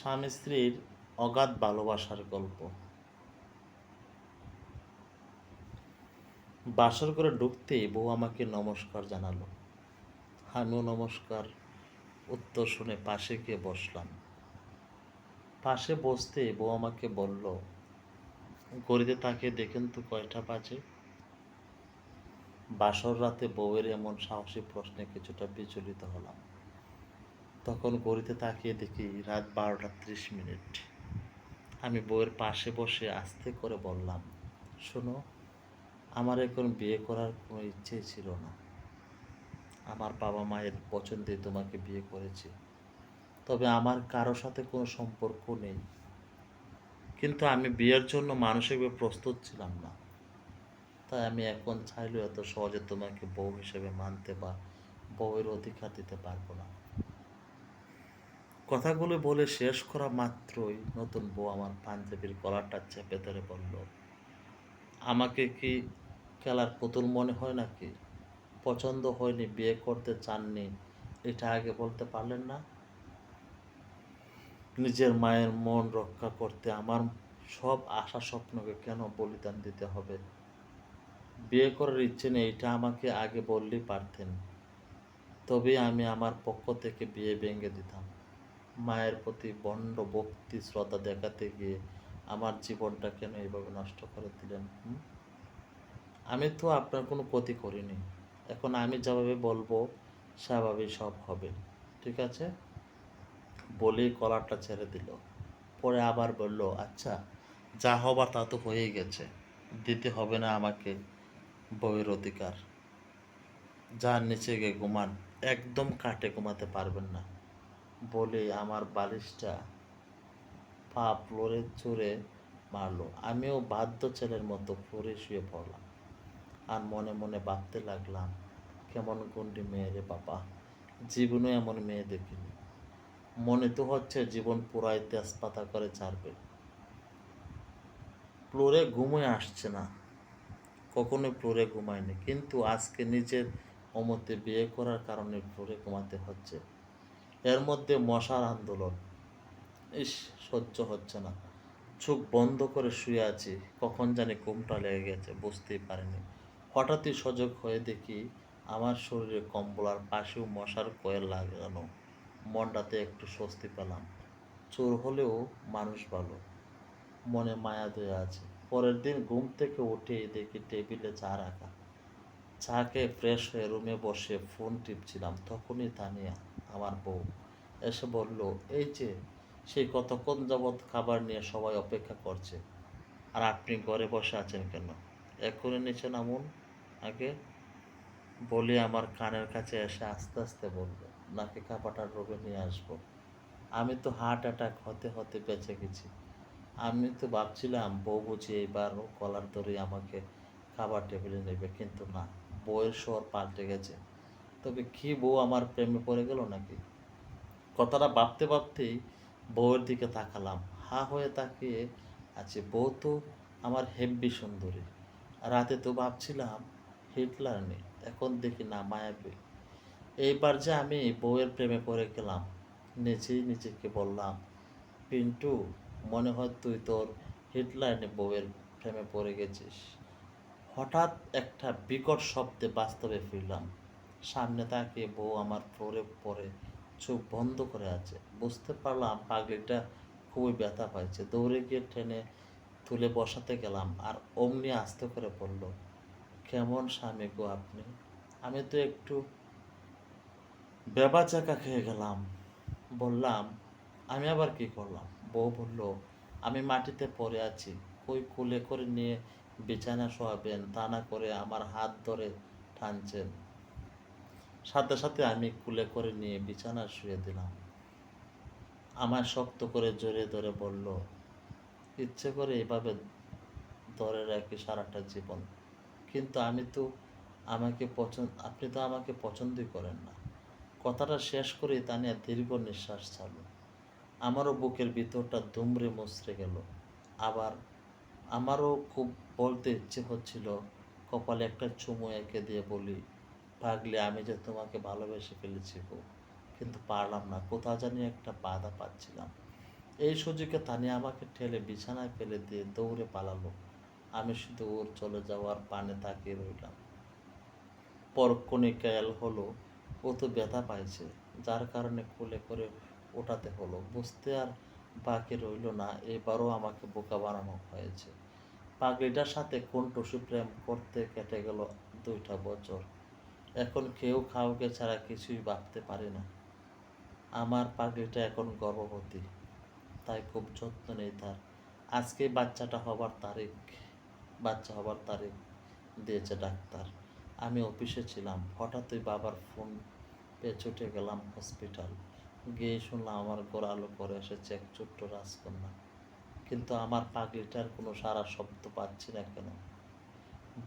স্বামী স্ত্রীর অগাধ ভালোবাসার গল্প। বাসর করে ঢুকতেই বউ আমাকে নমস্কার জানালো। আমিও নমস্কার, উত্তর শুনে পাশে গিয়ে বসলাম। পাশে বসতে বউ আমাকে বলল গড়িতে তাকে দেখেন তো কয়টা বাজে? বাসর রাতে বউয়ের এমন সাহসী প্রশ্নে কিছুটা বিচলিত হলাম। তখন গড়িতে তাকিয়ে দেখি রাত বারোটা ত্রিশ মিনিট। আমি বউয়ের পাশে বসে আস্তে করে বললাম, শোনো, আমার এখন বিয়ে করার কোনো ইচ্ছে ছিল না। আমার বাবা মায়ের পছন্দে তোমাকে বিয়ে করেছি। তবে আমার কারোর সাথে কোনো সম্পর্ক নেই। কিন্তু আমি বিয়ের জন্য মানসিকভাবে প্রস্তুত ছিলাম না। তাই আমি এখন চাইলেও এত সহজে তোমাকে বউ হিসেবে মানতে বা বউয়ের অধিকার দিতে পারব না। কথাগুলো বলে শেষ করা মাত্রই নতুন বউ আমার পাঞ্জাবির গলাটা চেপে ধরে বলল, আমাকে কি খেলার পুতুল মনে হয় নাকি? পছন্দ হয়নি, বিয়ে করতে চাননি, এটা আগে বলতে পারলেন না? নিজের মায়ের মন রক্ষা করতে আমার সব আশা স্বপ্নকে কেন বলিদান দিতে হবে? বিয়ে করার ইচ্ছে নেই, এটা আমাকে আগে বললেই পারতেন। তবে আমি আমার পক্ষ থেকে বিয়ে ভেঙে দিতাম। মায়ের প্রতি বন্ড ভক্তি, শ্রদ্ধা দেখাতে গিয়ে আমার জীবনটা কেন এইভাবে নষ্ট করে দিলেন? আমি তো আপনার কোনো ক্ষতি করিনি। এখন আমি যেভাবে বলব, সেভাবেই সব হবে, ঠিক আছে? বলেই কলারটা ছেড়ে দিল। পরে আবার বলল আচ্ছা যা হবার তা তো হয়েই গেছে, দিতে হবে না আমাকে বউয়ের অধিকার। যার নিচে গিয়ে ঘুমান, একদম কাটে ঘুমাতে পারবেন না। বলে আমার বালিশটা পা ফ্লোরে চড়ে মারলো। আমিও বাধ্য ছেলের মতো ফ্লোরে শুয়ে পড়লাম আর মনে মনে ভাবতে লাগলাম, কেমন গন্ডি মেয়ে রে বাবা, জীবনে এমন মেয়ে দেখিনি। মনে তো হচ্ছে জীবন পুরাই তেজপাতা করে ছাড়বে ফ্লোরে ঘুমোয় আসছে না, কখনোই ফ্লোরে ঘুমায়নি, কিন্তু আজকে নিজের অমতে বিয়ে করার কারণে ফ্লোরে ঘুমাতে হচ্ছে। এর মধ্যে মশার আন্দোলন। ইস, সহ্য হচ্ছে না। চোখ বন্ধ করে শুয়ে আছি, কখন জানি ঘুমটা লেগে গেছে, বুঝতেই পারিনি। হঠাৎই সজাগ হয়ে দেখি আমার শরীরে কম্বল আর পাশেও মশার কয়েল লাগানো। মনটাতে একটু স্বস্তি পেলাম। চোর হলেও মানুষ ভালো। মনে মায়া দয়া আছে। পরের দিন ঘুম থেকে উঠে দেখি টেবিলে চা রাখা। চা খেয়ে ফ্রেশ হয়ে রুমে বসে ফোন টিপছিলাম, তখনই তানিয়া, আমার বউ, এসে বলল, এই যে, সেই কতক্ষণ যাবৎ খাবার নিয়ে সবাই অপেক্ষা করছে? আর আপনি ঘরে বসে আছেন কেন? এক্ষুনি নিচে নামুন। আগে বলে আমার কানের কাছে এসে আস্তে আস্তে বলবে নাকি খাবারটা রোগে নিয়ে আসব? আমি তো হার্ট অ্যাটাক হতে হতে বেঁচে গেছি। আমি তো ভাবছিলাম, বউ বুঝি এইবারও কলার ধরে আমাকে খাবার টেবিলে নেবে, কিন্তু না। বউয়ের স্বর পাল্টে গেছে। তবে কি বউ আমার প্রেমে পড়ে গেল নাকি? কথাটা ভাবতে ভাবতেই বউয়ের দিকে তাকালাম। হা হয়ে তাকিয়ে আছে, বউ তো আমার হেব্বি সুন্দরী। রাতে তো ভাবছিলাম হিটলার নেই এখন দেখি না, মায়াবী। এইবার যে আমি বউয়ের প্রেমে পড়ে গেলাম নিজেই নিজেকে বললাম, পিন্টু, মনে হয় তুই তোর হিটলার বউয়ের প্রেমে পড়ে গেছিস। হঠাৎ একটা বিকট শব্দে বাস্তবে ফিরলাম। সামনে তাকিয়ে বউ আমার ফ্লোরে পরে চোখ বন্ধ করে আছে। বুঝতে পারলাম পাগলিটা খুবই ব্যথা পাইছে। দৌড়ে গিয়ে টেনে তুলে বসাতে গেলাম আর অমনি আস্তে করে বলল, কেমন স্বামী গো আপনি? আমি তো একটু বেবা চাকা খেয়ে গেলাম। বললাম, আমি আবার কি করলাম? বউ বলল, আমি মাটিতে পড়ে আছি। কই কুলে করে নিয়ে বিছানা শোয়াবেন, তা না করে আমার হাত ধরে টানছেন। সাথে সাথে আমি কুলে করে নিয়ে বিছানা শুয়ে দিলাম। আমার শক্ত করে জড়িয়ে ধরে বলল, ইচ্ছে করে এভাবে ধরে রাখি সারাটা জীবন। কিন্তু আমি তো আমাকে পছন্দ আপনি তো আমাকে পছন্দই করেন না। কথাটা শেষ করে তানিয়া দীর্ঘ নিঃশ্বাস ছাড়ল। আমারও বুকের ভিতরটা দুমড়ে মুচড়ে গেল। আবার আমারও খুব বলতে ইচ্ছে হচ্ছিল, কপালে একটা চুমু এঁকে দিয়ে বলি, পাগলি, আমি যে তোমাকে ভালোবেসে ফেলেছি গো, কিন্তু পারলাম না, কোথাও জানি একটা বাধা পাচ্ছিলাম। এই সুযোগে তানিয়া আমাকে ঠেলে বিছানায় ফেলে দিয়ে দৌড়ে পালালো। আমি শুধু ওর চলে যাওয়ার পানে তাকিয়ে রইলাম। পরক্ষণে খেয়াল হলো, ও তো ব্যথা পাইছে, যার কারণে কোলে করে ওঠাতে হলো। বুঝতে আর বাকি রইল না, এবারও আমাকে বোকা বানানো হয়েছে। পাগড়িটার সাথে কোনটুসু প্রেম করতে কেটে গেল দুইটা বছর। এখন কেউ কাউকে ছাড়া কিছুই ভাবতে পারে না। আমার পাগড়িটা এখন গর্ভবতী, তাই খুব যত্ন নেই তার। আজকে বাচ্চাটা হবার তারিখ, বাচ্চা হবার তারিখ দিয়েছে ডাক্তার। আমি অফিসে ছিলাম, হঠাৎই বাবার ফোন পেয়ে ছুটে গেলাম হসপিটাল। গিয়ে শুনলাম আমার গোড়ালো করে এসেছে এক ছোট্ট রাজকন্যা। কিন্তু আমার পাগলিটার কোনো সারা শব্দ পাচ্ছি না কেন?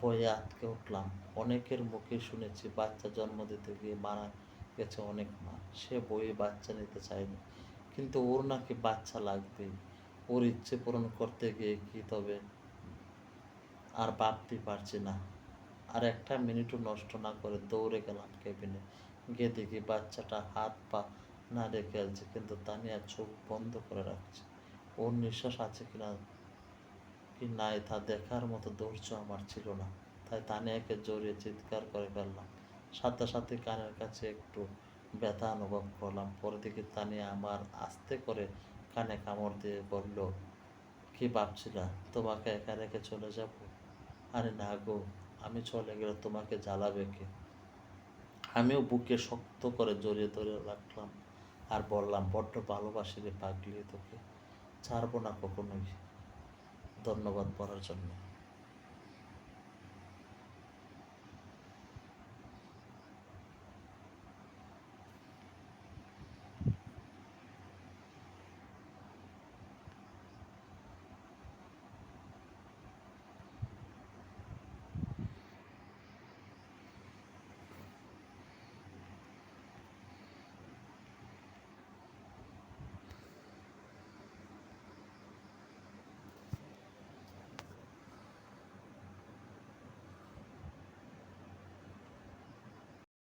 বইয়ে আটকে উঠলাম। অনেকের মুখে শুনেছি, বাচ্চা জন্ম দিতে গিয়ে মারা গেছে অনেক মা। সে বইয়ে বাচ্চা নিতে চায়নি। কিন্তু ওর নাকি বাচ্চা লাগবেই। ওর ইচ্ছে পূরণ করতে গিয়ে কি তবে আর ভাবতে পারছি না। আর একটা মিনিটও নষ্ট না করে দৌড়ে গেলাম কেবিনে। গিয়ে দেখি বাচ্চাটা হাত পা না রেখে আছে কিন্তু তানিয়া চোখ বন্ধ করে রাখছে। ওর নিঃশ্বাস আছে কিনা, কি নাই তা দেখার মতো ধৈর্য আমার ছিল না। তাই তানিয়াকে জড়িয়ে চিৎকার করে ফেললাম। সাথে সাথে কানের কাছে একটু ব্যথা অনুভব করলাম। পরে দিকে তানিয়া আমার আস্তে করে কানে কামড় দিয়ে বলল, কি ভাবছিলা? তোমাকে একা রেখে চলে যাব? আরে না গো, আমি চলে গেলে তোমাকে জ্বালাবে কে? আমিও বুকে শক্ত করে জড়িয়ে ধরে রাখলাম। আর বললাম বড্ড ভালোবাসি রে পাগলি তোকে ছাড়বো না কখনোই। ধন্যবাদ পড়ার জন্য।